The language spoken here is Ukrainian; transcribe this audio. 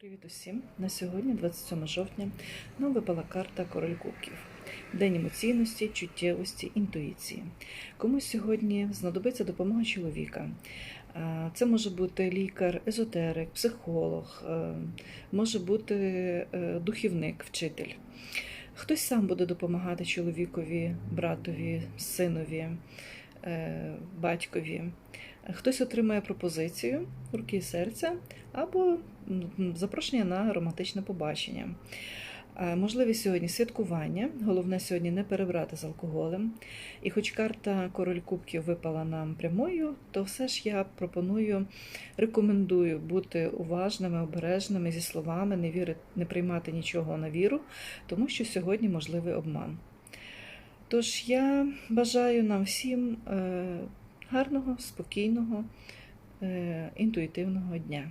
Привіт усім! На сьогодні, 27 жовтня, нам випала карта Король Кубків. День емоційності, чуттєвості, інтуїції. Комусь сьогодні знадобиться допомога чоловіка. Це може бути лікар, езотерик, психолог, е, може бути е, духівник, вчитель. Хтось сам буде допомагати чоловікові, братові, синові, батькові. Хтось отримає пропозицію руки і серця або запрошення на романтичне побачення. Е, Можливі сьогодні святкування. Головне сьогодні не перебрати з алкоголем. І хоч карта Король Кубків випала нам прямою, то все ж я пропоную, рекомендую бути уважними, обережними зі словами, не вірити, не приймати нічого на віру, тому що сьогодні можливий обман. Тож я бажаю нам всім е, гарного, спокійного, е, інтуїтивного дня.